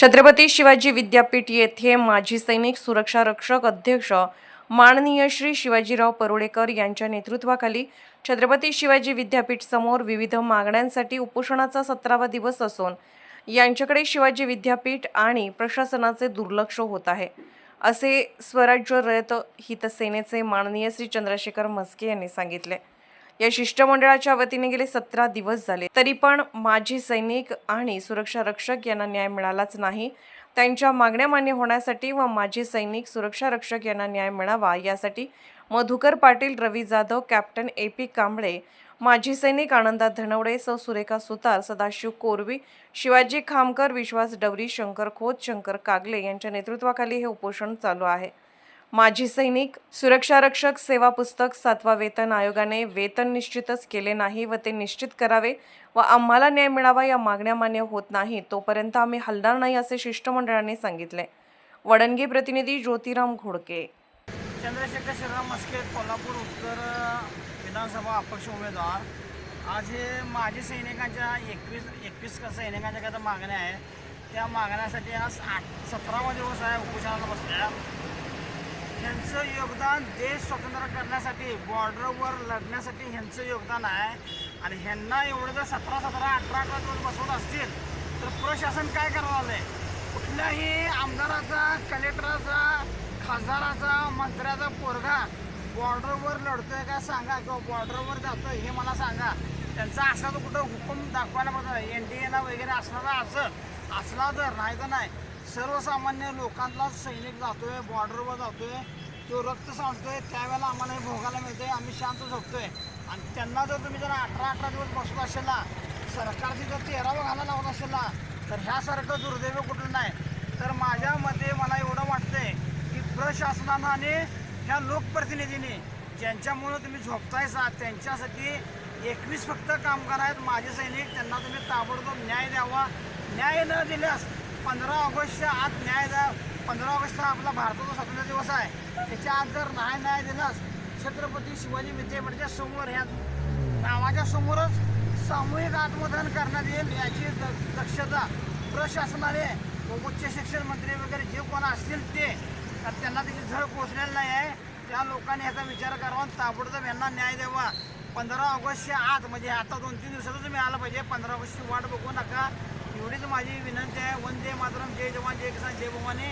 छत्रपती शिवाजी विद्यापीठ येथे माजी सैनिक सुरक्षा रक्षक अध्यक्ष माननीय श्री शिवाजीराव परुळेकर यांच्या नेतृत्वाखाली छत्रपती शिवाजी विद्यापीठ समोर विविध मागण्यांसाठी उपोषणाचा सतरावा दिवस असून यांच्याकडे शिवाजी विद्यापीठ आणि प्रशासनाचे दुर्लक्ष होत आहे. असे स्वराज्य रयत हितसेनेचे माननीय श्री चंद्रशेखर म्हस्के यांनी सांगितले. या शिष्टमंडळाच्या वतीने गेले सतरा दिवस झाले. तरी पण माजी सैनिक आणि सुरक्षा रक्षक यांना न्याय मिळालाच नाही. त्यांच्या मागण्या मान्य होण्यासाठी व माजी सैनिक सुरक्षा रक्षक यांना न्याय मिळावा यासाठी Madhukar Patil Ravi Jadhav captain A P Kamble माजी सैनिक आनंदा धनवडे सौ सुरेखा सुतार सदाशिव कोरवी शिवाजी खामकर विश्वास डवरी शंकर खोत शंकर कागले यांच्या नेतृत्वाखाली हे उपोषण चालू आहे. माजी सैनिक सुरक्षारक्षक सेवा पुस्तक सातवा वेतन आयोगाने वेतन निश्चितच केले नाही व ते निश्चित करावे व आम्हाला न्याय मिळावा या मागण्या मान्य होत नाही तोपर्यंत आम्ही हलणार नाही असे शिष्टमंडळाने सांगितले. वडणगी प्रतिनिधी ज्योतिराम घोडके. चंद्रशेखर शिवराम मस्के कोल्हापूर उत्तर विधानसभा अपक्ष उमेदवार. आज हे माजी सैनिकांच्या एकवीस एकवीस सैनिकांच्या काय मागण्या आहे त्या मागण्यासाठी आज आठ सतरावा दिवस आहे उपोषणाला बसल्या. ह्यांचं योगदान देश स्वतंत्र करण्यासाठी बॉर्डरवर लढण्यासाठी ह्यांचं योगदान आहे. आणि ह्यांना एवढं जर सतरा सतरा अठरा अठरा दिवस बसवत असतील तर प्रशासन काय करावं आहे कुठल्याही आमदाराचा कलेक्टराचा खासदाराचा मंत्र्याचा पोरगा बॉर्डरवर लढतोय का सांगा किंवा बॉर्डरवर जातोय हे मला सांगा. त्यांचा असला तर कुठं हुकूम दाखवायला पाहिजे. एन डी एला वगैरे असला तर असं असला तर नाही तर नाही. सर्वसामान्य लोकांना सैनिक जातोय बॉर्डरवर जातोय तो रक्त सांडतोय त्यावेळेला आम्हाला हे भोगायला मिळतंय आम्ही शांत झोपतोय. आणि त्यांना जर तुम्ही जर अठरा अठरा दिवस बसत असेल ना सरकारची जर तेरावं घाला लावत असेल ना तर ह्यासारखं दुर्दैव कुठलं नाही. तर माझ्या मते मला एवढं वाटतंय की प्रशासनानं आणि ह्या लोकप्रतिनिधींनी ज्यांच्यामुळं तुम्ही झोपतायसा त्यांच्यासाठी एकवीस फक्त कामगार आहेत माझे सैनिक त्यांना तुम्ही ताबडतोब न्याय द्यावा. न्याय न दिल्यास पंधरा ऑगस्टच्या आत न्याय द्या. पंधरा ऑगस्ट हा आपला भारताचा स्वातंत्र्य दिवस आहे. त्याच्या आत जर नाही न्याय दिलास छत्रपती शिवाजी विद्यापीठाच्या समोर ह्या नावाच्या समोरच सामूहिक आत्मदान करण्यात येईल याची द- दक्षता प्रशासनाने व उच्च शिक्षण मंत्री वगैरे जे कोण असतील ते तर त्यांना त्याची झळ पोचलेली नाही आहे. त्या लोकांनी ह्याचा विचार करावा ताबडतोब यांना न्याय द्यावा. पंधरा ऑगस्टच्या आत म्हणजे आता दोन तीन दिवसातच मिळालं पाहिजे. पंधरा ऑगस्टची वाट बघू नका. एवढीच माझी विनंती आहे. वंदे मातरम. जय जवान जय किसान जय भवानी.